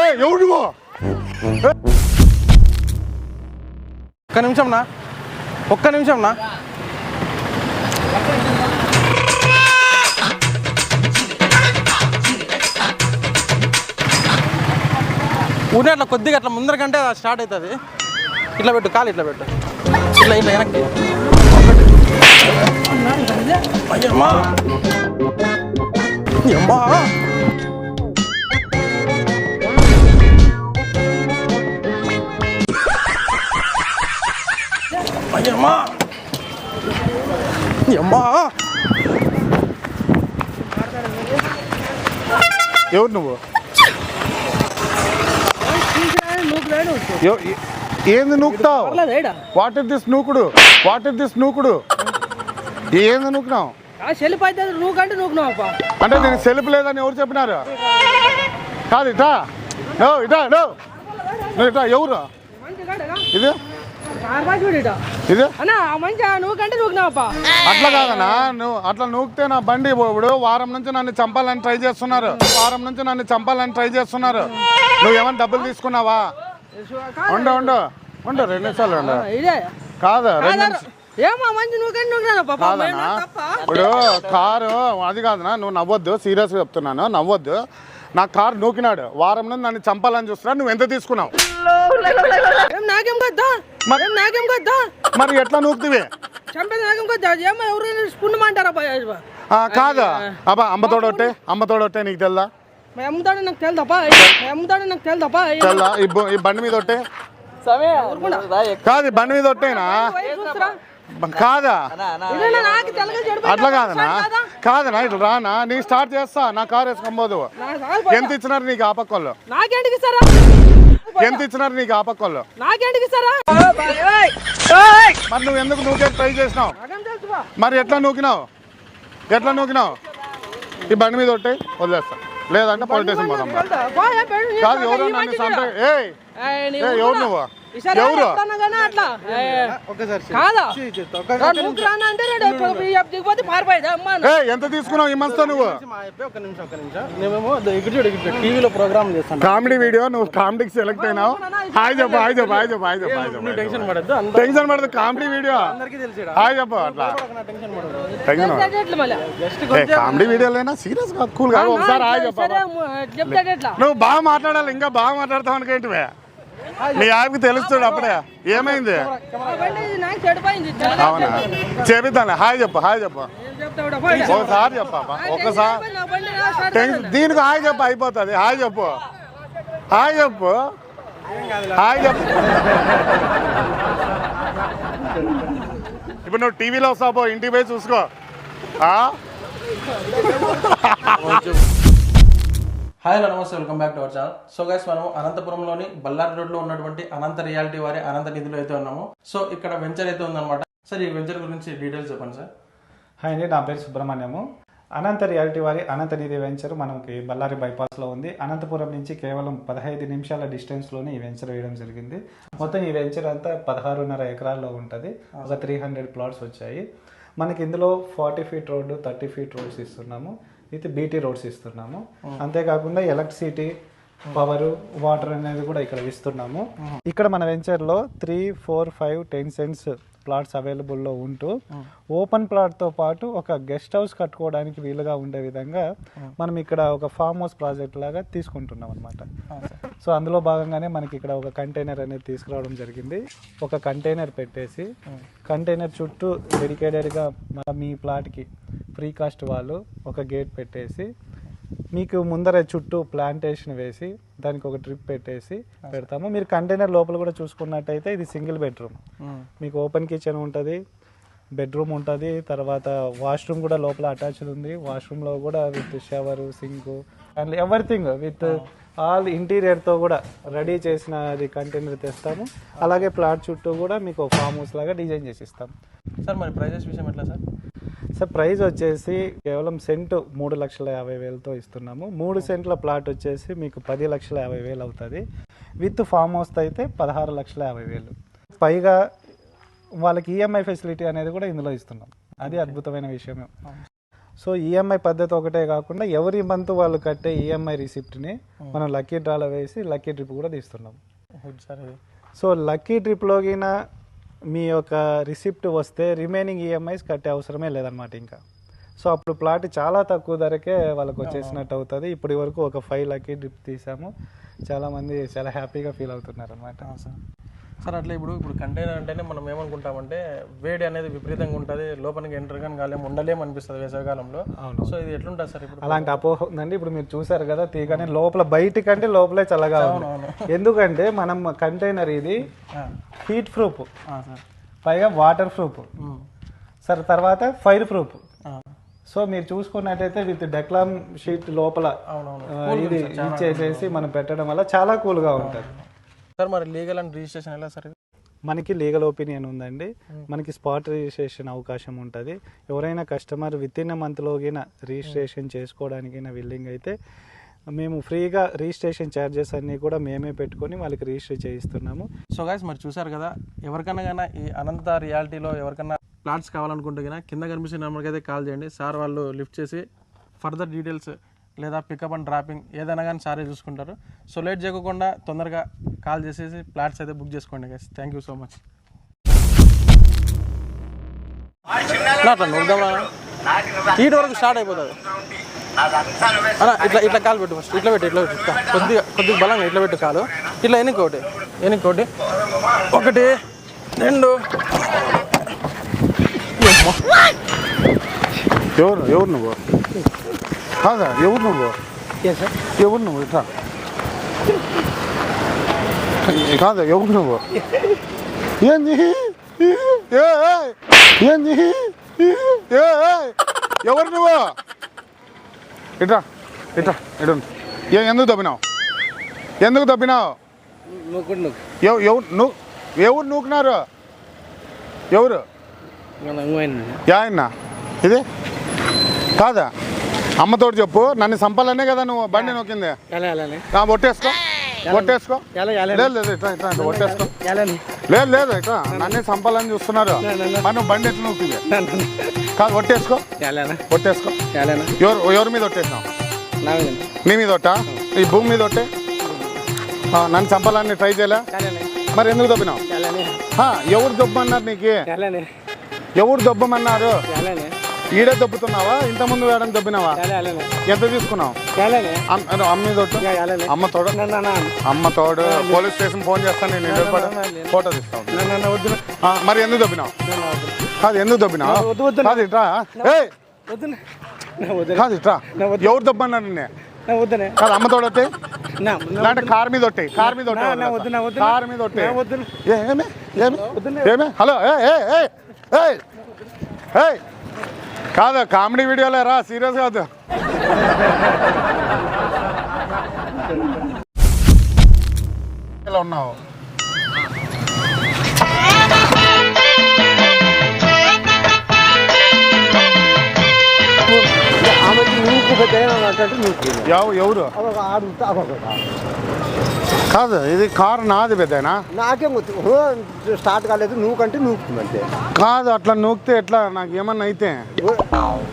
ఏయ్, ఎవడు ఒక్క నిమిషం నా. ఒక్క నిమిషం నా. ఊరిని అట్లా కొద్దిగా అట్లా ముందర కంటే స్టార్ట్ అవుతుంది. ఇట్లా పెట్టు కాలు ఇట్లా పెట్టు. ఇట్లా ఇట్లా వెనక్కి. అమ్మా అమ్మా ఎవరు నువ్వు ఏంది నూకుతావు? వాట్ ఇస్ దిస్ నూకుడు? వాట్ ఇస్ దిస్ నూకుడు? ఏంది నూకున్నావు చెల్లిపోతే అయితే నువ్వు కంటే నువ్వు అప్ప అంటే నేను సెల్ఫ్ లేదని ఎవరు చెప్పినారు? కాదు ఇటా నో ఇటా నో. నువ్వు ఇటా ఎవరు? ఇది? అట్లా కాదనా నువ్వు అట్లా నూకితే నా బండి ఇప్పుడు వారం నుంచి నన్ను చంపాలని ట్రై చేస్తున్నారు. వారం నుంచి నన్ను చంపాలని ట్రై చేస్తున్నారు. నువ్వు ఏమైనా డబ్బులు తీసుకున్నావా? ఉండు ఉండు. ఉండు రెండు నిమిషాలు ఉండు. కాదు రెండు నిమిషాలు ఏమో మంచి నువ్వు పాప? ఇప్పుడు కారు అది కాదనా నువ్వు నవ్వొద్దు సీరియస్గా చెప్తున్నాను నవ్వొద్దు. నా కారు నూకినాడు వారం నుండి నన్ను చంపాలని చూస్తున్నాడు నువ్వు ఎంత తీసుకున్నావు? ఏం నాకేం కొద్దా? ఏం నాకేం కొద్దా? మరి ఎట్లా నూకుతివి? చంపేది నాకేం కొద్దా? ఏమో ఎవరైనా కాదు. అబ్బా అమ్మతోడొట్టే అమ్మతోడొట్టే నీకు తెల్దా? అమ్ముతాడు నాకు తెలుదప్పా మా అమ్ముతాడు నాకు తెలుదప్పా తెల్దా? ఈ బండి మీద ఒట్టే? కాదు బండి మీద ఒట్టేనా? కాదా? నాకు తెలగా చెడు అట్లా కాదనా కాదనా ఇట్లా రానా? నీ స్టార్ట్ చేస్తా నా కారు వేసుకొని పోదు ఎంత ఇచ్చినారు నీకు ఇస్తారా? ఎంత ఇచ్చినారు నీకు ఇస్తారా? మరి నువ్వు ఎందుకు నూకే ట్రై చేసినావు. మరి ఎట్లా నూకినావు? ఎట్లా నూకినావు? ఈ బండి మీద ఒట్టే వదిలేస్తా. లేదంటే పోలీస్ స్టేషన్ పోదాం ఏం కాదు ఎవరు నన్ను ఊరుకోరా. ఎవరు నువ్వు? ఎవరు? ఎంత తీసుకున్నావు? ఈ మంత్తో నువ్వు? టీవీలో ప్రోగ్రామ్ చేస్తాను. కామెడీ వీడియో నువ్వు కామెడీకి సెలెక్ట్ అయినావు. హాయ్ చెప్పు హాయ్ చెప్పు హాయ్ చెప్పు హాయ్ చెప్పు హాయ్ నువ్వు చెప్పు. టెన్షన్ పడద్దు టెన్షన్ పడదు కామెడీ వీడియో. హాయ్ చెప్పు అట్లా. టెన్షన్ కామెడీ వీడియోలైనా సీరియస్గా కూల్గా ఒకసారి హాయ్ చెప్పు నువ్వు బాగా మాట్లాడాలి ఇంకా బాగా మాట్లాడతావు అనుకేంటివే మీ యాప్కి తెలుస్తాడు అప్పుడే. ఏమైంది? అవునా? చెబుతాను. హాయ్ చెప్పు హాయ్ చెప్పు. ఒకసారి చెప్పా ఒకసారి. దీనికి హాయ్ చెప్పు అయిపోతుంది. హాయ్ చెప్పు. హాయ్ చెప్పు. హాయ్ చెప్పు. ఇప్పుడు నువ్వు టీవీలో వస్తావు పో, ఇంటికి పోయి చూసుకో. ఆ? హాయ్ హలో నమస్తే welcome back to our channel. So guys మనం అనంతపురంలోని బల్లారి రోడ్లో ఉన్నటువంటి అనంత రియాలిటీ వారి అనంత నిధిలో అయితే ఉన్నాము. సో ఇక్కడ వెంచర్ అయితే ఉందన్నమాట. సార్ ఈ వెంచర్ గురించి డీటెయిల్స్ చెప్పండి సార్. హాయ్ అండి నా పేరు సుబ్రహ్మణ్యము. అనంత రియాలిటీ వారి అనంత నిధి వెంచర్ మనకి బళ్ళారి బైపాస్లో ఉంది. అనంతపురం నుంచి కేవలం పదహైదు నిమిషాల డిస్టెన్స్లోనే ఈ వెంచర్ వేయడం జరిగింది. మొత్తం ఈ వెంచర్ అంతా పదహారున్నర ఎకరాల్లో ఉంటుంది. ఒక త్రీ హండ్రెడ్ ప్లాట్స్ వచ్చాయి. మనకి ఇందులో forty feet road thirty feet roads ఇస్తున్నాము. విత్ బీటీ రోడ్స్ ఇస్తున్నాము. అంతేకాకుండా ఎలక్ట్రిసిటీ పవర్ వాటర్ అనేది కూడా ఇక్కడ ఇస్తున్నాము. ఇక్కడ మన వెంచర్లో three four five ten cents plots అవైలబుల్లో ఉంటూ ఓపెన్ ప్లాట్తో పాటు ఒక గెస్ట్ హౌస్ కట్టుకోవడానికి వీలుగా ఉండే విధంగా మనం ఇక్కడ ఒక ఫామ్ హౌస్ ప్రాజెక్ట్ లాగా తీసుకుంటున్నాం అనమాట సో అందులో భాగంగానే మనకి ఇక్కడ ఒక కంటైనర్ అనేది తీసుకురావడం జరిగింది. ఒక కంటైనర్ పెట్టేసి కంటైనర్ చుట్టూ డెడికేటెడ్గా మన మీ ప్లాట్కి ఫ్రీ కాస్ట్ వాళ్ళు ఒక గేట్ పెట్టేసి మీకు ముందర చుట్టూ ప్లాంటేషన్ వేసి దానికి ఒక ట్రిప్ పెట్టేసి పెడతాము. మీరు కంటైనర్ లోపల కూడా చూసుకున్నట్టయితే ఇది సింగిల్ బెడ్రూమ్ మీకు ఓపెన్ కిచెన్ ఉంటుంది బెడ్రూమ్ ఉంటుంది తర్వాత వాష్రూమ్ కూడా లోపల అటాచ్డ్ ఉంది. వాష్రూమ్లో కూడా with shower sink and everything with all ఇంటీరియర్తో కూడా రెడీ చేసిన అది కంటైనర్ తెస్తాము. అలాగే ప్లాట్ చుట్టూ కూడా మీకు ఫామ్ హౌస్ లాగా డిజైన్ చేసి ఇస్తాం. సార్ మరి ప్రైజెస్ విషయం ఎట్లా సార్? సార్ ప్రైస్ వచ్చేసి కేవలం సెంట్ మూడు లక్షల యాభై వేలతో ఇస్తున్నాము. మూడు సెంట్ల ప్లాట్ వచ్చేసి మీకు పది లక్షల యాభై వేలు అవుతుంది. విత్ ఫామ్ హౌస్ అయితే పదహారు లక్షల యాభై వేలు. పైగా వాళ్ళకి ఈఎంఐ ఫెసిలిటీ అనేది కూడా ఇందులో ఇస్తున్నాం. అది అద్భుతమైన విషయం. సో ఈఎంఐ పద్ధతి ఒకటే కాకుండా ఎవరి మంత్ వాళ్ళు కట్టే ఈఎంఐ రిసిప్ట్ని మనం లక్కీ డ్రాలో వేసి లక్కీ ట్రిప్ కూడా తీస్తున్నాం. సో లక్కీ ట్రిప్లోగిన మీ యొక్క రిసిప్ట్ వస్తే రిమైనింగ్ ఈఎంఐస్ కట్టే అవసరమే లేదనమాట ఇంకా. సో అప్పుడు ప్లాట్ చాలా తక్కువ ధరకే వాళ్ళకి వచ్చేసినట్టు అవుతుంది. ఇప్పటి వరకు ఒక ఫైవ్ లక్కీ ట్రిప్ తీసాము. చాలామంది చాలా హ్యాపీగా ఫీల్ అవుతున్నారు అనమాట సార్ అట్లా ఇప్పుడు ఇప్పుడు కంటైనర్ అంటేనే మనం ఏమనుకుంటామంటే వేడి అనేది విపరీతంగా ఉంటుంది లోపలికి ఎంటర్ కానీ కాలేము ఉండలేము అనిపిస్తుంది వేసవికాలంలో. అవును. సో ఇది ఎట్లుంటుంది సార్ ఇప్పుడు? అలాంటి అపోహ ఉందండి. ఇప్పుడు మీరు చూసారు కదా తీగానే లోపల బయటికంటే లోపలే చల్లగా ఉంది. ఎందుకంటే మనం కంటైనర్ ఇది హీట్ ప్రూఫ్ పైగా వాటర్ ప్రూఫ్. సార్ తర్వాత ఫైర్ ప్రూఫ్ సో మీరు చూసుకున్నట్టయితే విత్ డెక్లామ్ షీట్ లోపల ఇది ఇచ్చేసేసి మనం పెట్టడం వల్ల చాలా కూల్గా ఉంటుంది. సార్ మరి లీగల్ అండ్ రిజిస్ట్రేషన్ ఎలా సార్ మనకి లీగల్ ఒపీనియన్ ఉందండి. మనకి స్పాట్ రిజిస్ట్రేషన్ అవకాశం ఉంటుంది. ఎవరైనా కస్టమర్ విత్ ఇన్ మంత్లోగిన రిజిస్ట్రేషన్ చేసుకోవడానికి విల్లింగ్ అయితే మేము ఫ్రీగా రిజిస్ట్రేషన్ ఛార్జెస్ అన్నీ కూడా మేమే పెట్టుకొని వాళ్ళకి రిజిస్టర్ చేయిస్తున్నాము. సో గైస్ మరి చూసారు కదా ఎవరికైనా కానీ ఈ అనంత రియాలిటీలో ఎవరికైనా ప్లాట్స్ కావాలనుకుంటే కింద కనిపించిన నెంబర్కి అయితే కాల్ చేయండి. సార్ వాళ్ళు లిఫ్ట్ చేసి ఫర్దర్ డీటెయిల్స్ లేదా పికప్ అండ్ డ్రాపింగ్ ఏదైనా కానీ సారే చూసుకుంటారు. సో లేట్ చేయకుండా తొందరగా కాల్ చేసేసి ప్లాట్స్ అయితే బుక్ చేసుకోండి guys thank you so much ఈటి వరకు స్టార్ట్ అయిపోతుంది. అన్న ఇట్లా ఇట్లా కాలు పెట్టు ఫస్ట్ ఇట్లా పెట్టు ఇట్లా పెట్టు. కొద్దిగా కొద్దిగా బలంగా ఇట్లా పెట్టు కాలు ఇట్లా ఎన్నికోటి ఎన్నికోటి ఒకటి. రెండు. ఎవరు ఎవరు నువ్వు? కాదా ఎవరు నువ్వు ఎవరు నువ్వు ఇట్లా కాదా ఎవరు నువ్వు ఏంది ఏంది ఎవరు నువ్వు ఇట్రా ఇట్రా ఇటు ఏ ఎందుకు దబ్బినావు ఎందుకు దబ్బినావు ఎవ- ఎవరు నువ్వు ఎవరు నూకున్నారు ఎవరు ఆయన ఇది కాదా అమ్మతోటి చెప్పు. నన్ను చంపాలనే కదా నువ్వు బండి నొక్కింది. ఒట్టేసుకో ఒట్టేసుకో లేదు లేదు ఇట్లా ఇట్లా ఒట్టేసుకో లేదు లేదు ఇట్లా నన్నే చంపాలని చూస్తున్నారు. నువ్వు బండి ఎట్లా నొక్కింది? కాదు ఒట్టేసుకో ఒట్టేసుకో ఎవరు ఎవరి మీద ఒట్టేసినావు నీ మీద. ఒట్టా? ఈ భూమి మీద ఒట్టే? ఆ, నన్ను చంపాలని ట్రై చేయలే? మరి ఎందుకు దొబ్బినావు? ఆ, ఎవరు దొబ్బమన్నారు నీకు? ఎవరు దొబ్బమన్నారు? ఈడే దొబ్బుతున్నావా? ఇంత ముందు వేయడం దొబ్బినావా? ఎంత తీసుకున్నావు? అమ్మ ఒట్టు. అమ్మ తోడు? అమ్మ తోడు. పోలీస్ స్టేషన్ ఫోన్ చేస్తాను నేను ఫోటో తీస్తాను మరి ఎందుకు దొబ్బినావు? కాదు ఎందుకు దొబ్బినావు? కాదు ఇట్రా. కాదు ఇట్రా. ఎవరు దొబ్బన్నారు నిన్నే? కాదు అమ్మ తోడు వస్తే లేదంటే కార్ మీద ఒట్టే? కార్ మీద ఒట్టే కార్ మీద ఒట్టే? ఏమి? ఏమి? ఏమి? హలో ఏ ఏ ఏ ఏ ఏ. కాదు కామెడీ వీడియోలే రా సీరియస్ కాదు. ఇలా ఉన్నావు. ఎవ- ఎవరు కాదు ఇది కారు నాది పెద్దనా నాకేం గుర్తు స్టార్ట్ కాలేదు నువ్వు కంటే నూకుతుంది కాదు అట్లా నూకితే ఎట్లా నాకు ఏమన్నా అయితే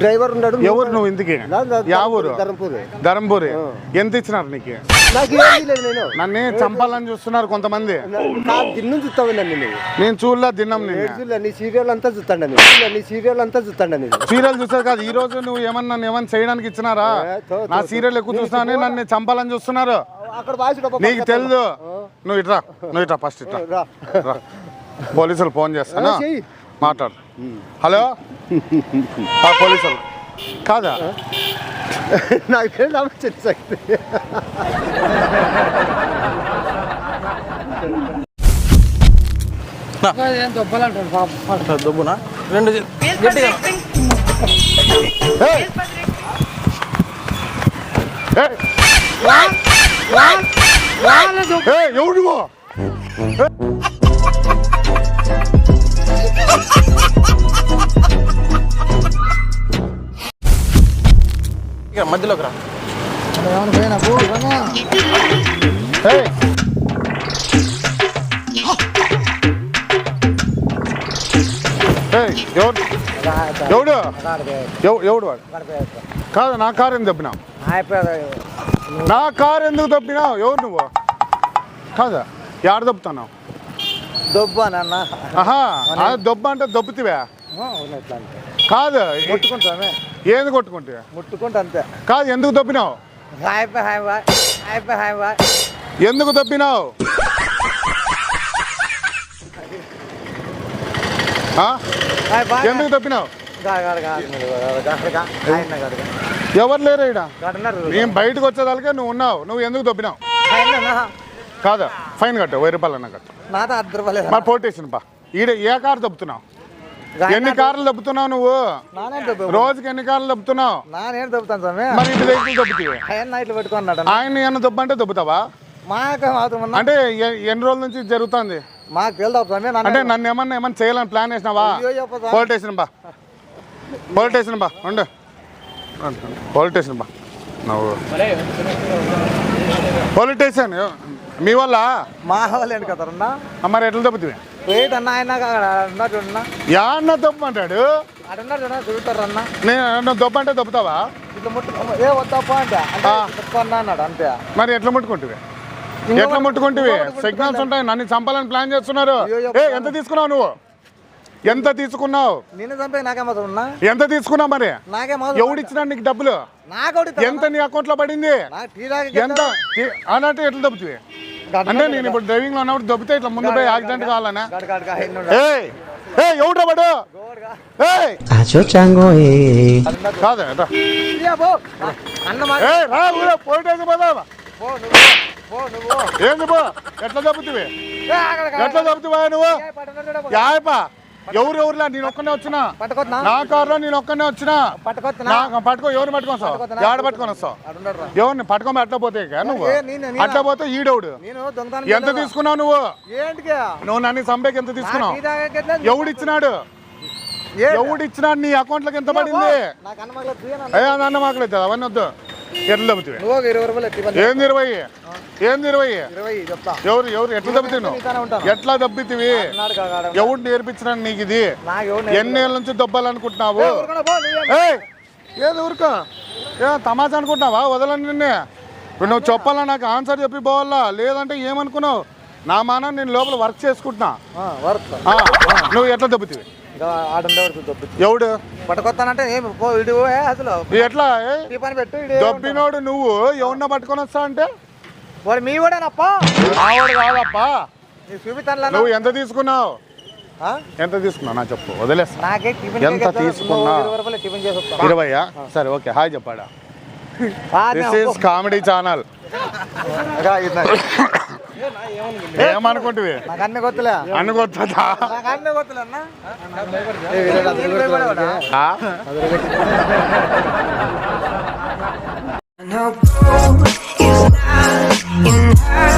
డ్రైవర్ ఉన్నాడు ఎవరు నువ్వు ఇంటికి నా- నా- యా ఊరు ధర్మపూర్ ధరంపూరి ఎంత ఇచ్చినారు నీకు నన్ను చంపాలని చూస్తున్నారు కొంతమంది దిన్ను చూస్తావు నన్ను నేను చూడలే తిన్నాం నీ సీరియల్ అంతా చూస్తాండ నీ సీరియల్ అంతా చూస్తాండ సీరియల్ చూసారు కాదు ఈ రోజు నువ్వు ఏమన్నా ఏమన్నా చేయడానికి ఇచ్చినారా తో, నా. సీరియల్ ఎక్కువ చూస్తున్నానే నన్ను చంపాలని చూస్తున్నారు. నీకు తెలుదు. నువ్వు ఇట్రా నువ్వు ఇట్రా ఫస్ట్ ఇట్రా. పోలీసులు ఫోన్ చేస్తాను. మాట్లాడు. హలో? ఆ, పోలీసులు. కాదా? నాకు తెలియదు దుబ్బునా? రెండు గట్టిగా. ఎవడు నువ్వు? ఇక మధ్యలోకి రా. ఎవడు? ఎవ- ఎవడు వాడు? కాదు నా కారు ఎందుకు దొబ్బినావు? నా కారు ఎందుకు దొబ్బినావు ఎవరు నువ్వు కాదా యాడ దొబ్బుతున్నావు దొబ్బా నాన్న ఆహా ఆ దొబ్బ అంటే దొబ్బుతివే కాదు ముట్టుకుంటామే ఏంది కొట్టుకుంటే ముట్టుకుంటా అంతే కాదు ఎందుకు దొబ్బినావు ఎందుకు దొబ్బినావు ఎందుకు దొబ్బినావు ఎవరు లేరు ఇక్కడ నేను బయటకు వచ్చేదానికే నువ్వు ఉన్నావు. నువ్వు ఎందుకు దొబ్బినావు? కాదా? ఫైన్ కట్టు వెయ్యి రూపాయలు అన్న కట్టు. మరి పోటేషన్ పా. ఈడ ఏ కారు దొబ్బుతున్నావు? ఎన్ని కార్లు దొబ్బుతున్నావు నువ్వు? రోజుకి ఎన్ని కార్లు దొబ్బుతున్నావు? మరి ఇంటి దొబ్బుతావు ఆయన ఏమన్నా దొబ్బంటే దొబ్బుతావా? అంటే ఎన్ని రోజుల నుంచి జరుగుతుంది? మాకు అంటే నన్ను ఏమన్నా ఏమన్నా చేయాలని ప్లాన్ వేసినావా చెప్పదా. పోలీస్ స్టేషన్ బా పోలీస్ స్టేషన్ బా ఉండు. పోలీస్ స్టేషన్ బా. నువ్వు. పోలీస్ స్టేషన్ మీ వల్ల మా వాళ్ళు ఏంటి కదరన్నా మరి ఎట్లా దొబ్బుతుంది వెయిట్ అన్న ఆయన అన్నారు చూడన్నా. యా అన్న దొబ్బమంటాడు అడున్నారు చూడ అన్న? దొబ్బంటే దొబ్బుతావా? ఇట్లా ముట్టు ఏ అంటే. అంటే అన్నాడు అంతే. మరి ఎట్లా ముట్టుకుంటువి? ఎట్లా ముట్టుకుంటువి? సిగ్నల్స్ ఉంటాయి నన్ను చంపాలని ప్లాన్ చేస్తున్నారు. ఏ ఎంత తీసుకున్నావు నువ్వు? ఎంత తీసుకున్నావు? నిన్ను చంపే నాకే మాత్రం ఉన్నా? ఎంత తీసుకున్నావు మరి? నాకే మాత్రం ఎవడిచ్చినా నీకు డబ్బులు? నాకోటి ఎంత నీ అకౌంట్లో పడింది? నాకు ఎంత? అన్నట్టు ఎట్లా దొబ్బుతుంది అంటే నేను ఇప్పుడు డ్రైవింగ్లో ఉన్నప్పుడు దొబ్బితే ఇట్లా ముందు పోయి యాక్సిడెంట్ కావాలనా? గడ గడ గడ ఆయన ఏయ్ ఏ ఎవడ్రా వాడు? ఏయ్! Acho chango eh. కాదు రా. అన్న మాట. ఏయ్ రా ఊరే పోయి పోదా పో నువ్వు పో నువ్వు. ఏంది పో? ఎట్లా దొబ్బుతుంది ఏ, అక్కడ కాదు. ఎట్లా దొబ్బుతావా నువ్వు. యాయపా? ఎవరు ఎవరులా నేను ఒక్కనే వచ్చినా? నా కారులో నేను ఒక్కనే వచ్చినా? పట్టుకో ఎవరిని పట్టుకొని పట్టుకొద్దునా? ఏడ పట్టుకొని వస్తావు. ఎవరిని? పట్టుకోమని అట్లా పోతే నువ్వు. అట్లా పోతే ఈడవుడు? ఎంత. తీసుకున్నావు నువ్వు? నువ్వు నన్ను సంబేకి ఎంత తీసుకున్నావు? ఎవడిచ్చినాడు? ఏంటి? ఎవడిచ్చినాడు? నీ అకౌంట్లోకి ఎంత పడింది? అన్న మాకలేదు అవన్నీ వద్దు. ఎట్లా. ఏంది ఇరవై? ఏంది ఇరవై? ఎవరు ఎవరు? ఎట్లా ఉంటాను. ఎట్లా దెబ్బతివి. ఎవడు నేర్పించిన నీకు ఇది? ఎవరు ఎన్నేళ్ళ నుంచి దొబ్బాలనుకుంటున్నావు ఏది ఊరుకో? ఏ తమాషా అనుకుంటున్నావా? వదలని నిన్నే. ఇప్పుడు నువ్వు చెప్పాలా నాకు? ఆన్సర్ చెప్పి పోవాలా? లేదంటే ఏమనుకున్నావు? నా మాన నేను లోపల వర్క్ చేసుకుంటున్నా. నువ్వు ఎట్లా దెబ్బతివి? ఎవడు పట్టుకొస్తానంటే అసలు. ఎట్లా? దొబ్బినోడు నువ్వు. ఎవరిన పట్టుకొని వస్తా అంటే వాడు మీ వాడేనప్పా ఆవిడ కాదప్పా. నీ నువ్వు ఎంత తీసుకున్నావు? ఎంత తీసుకున్నావు? నా చెప్పు వదిలేస్తా. ఎంత. తీసుకున్నా? సరే ఓకే హాయ్ చెప్పాడా? దిస్ ఈస్ కామెడీ ఛానల్ నాకు అన్ని కొత్తలే. అన్ని ఏ, in